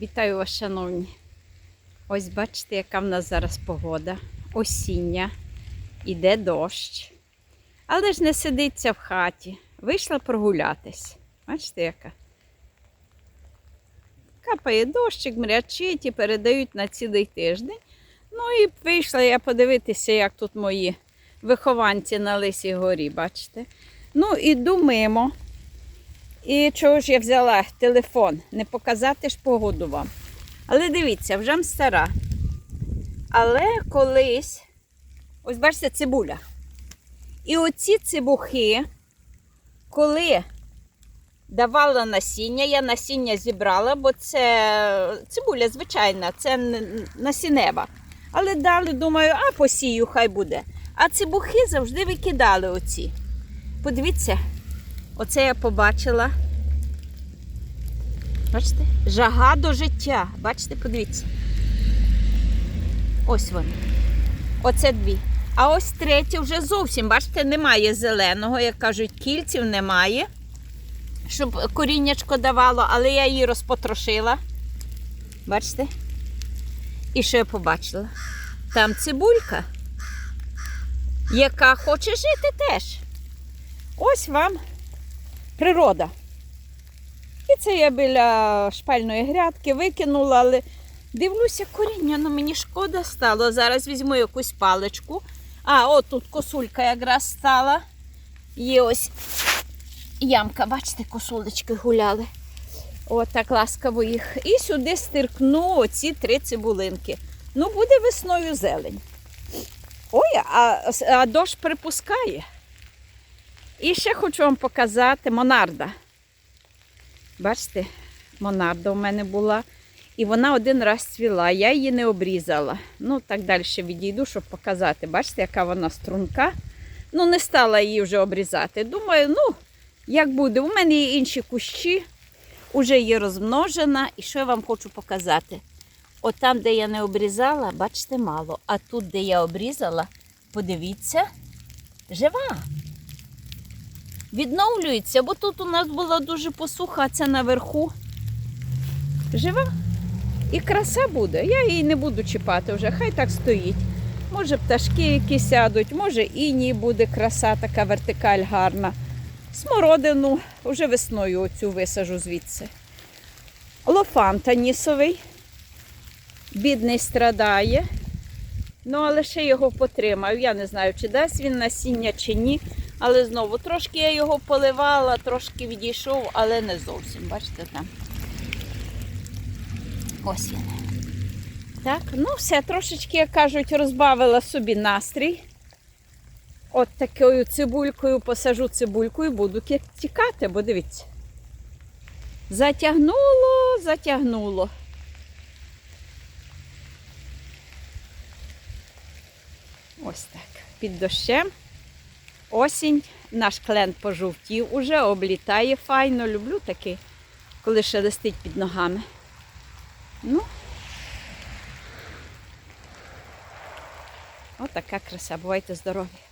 Вітаю вас, шановні. Ось бачите, яка в нас зараз погода. Осіння, іде дощ. Але ж не сидиться в хаті. Вийшла прогулятись. Бачите, яка? Капає дощик, мрячить і передають на цілий тиждень. Ну і вийшла я подивитися, як тут мої вихованці на Лисій горі, бачите. Ну, іду мимо. І чого ж я взяла телефон? Не показати ж погоду вам. Але дивіться, вже стара. Але колись, ось бачите, цибуля. І оці цибухи, коли давала насіння, я насіння зібрала, бо це цибуля звичайна, це насінева. Але дали, думаю, а посію, хай буде. А цибухи завжди викидали оці. Подивіться, Оце я побачила. Бачите? Жага до життя. Бачите, подивіться. Ось вони. Оце дві. А ось третя вже зовсім, бачите, немає зеленого, як кажуть, кільців немає. Щоб коріннячко давало, але я її розпотрошила. Бачите? І що я побачила? Там цибулька, яка хоче жити теж. Ось вам природа. І це я біля шпальної грядки викинула, але дивлюся коріння, ну мені шкода стало. Зараз візьму якусь паличку. А, от тут косулька якраз стала. Є ось ямка, бачите, косулечки гуляли. От так ласкаво їх. І сюди стиркну оці три цибулинки. Ну, буде весною зелень. Ой, а, а дощ припускає. І ще хочу вам показати Монарда. Бачите, Монарда у мене була. І вона один раз цвіла, я її не обрізала. Ну, так далі відійду, щоб показати. Бачите, яка вона струнка. Ну, не стала її вже обрізати. Думаю, ну, як буде. У мене є інші кущі, вже є розмножена. І що я вам хочу показати? От там, де я не обрізала, бачите, мало. А тут, де я обрізала, подивіться, жива відновлюється, бо тут у нас була дуже посуха, а це наверху жива. І краса буде. Я її не буду чіпати вже, хай так стоїть. Може пташки якісь сядуть, може іні буде краса, така вертикаль гарна. Смородину вже весною оцю висажу звідси. Лофан танісовий, бідний страдає. Ну, але ще його потримаю. Я не знаю, чи дасть він насіння, чи ні. Але знову трошки я його поливала, трошки відійшов, але не зовсім. Бачите там. Ось він. Так, ну все, трошечки, як кажуть, розбавила собі настрій. От такою цибулькою посажу цибульку і буду тікати, бо дивіться. Затягнуло, затягнуло. Ось так. Під дощем. Осінь, наш клен пожовтів, уже облітає файно. Люблю такий, коли шелестить під ногами. Ну, отака краса. Бувайте здорові.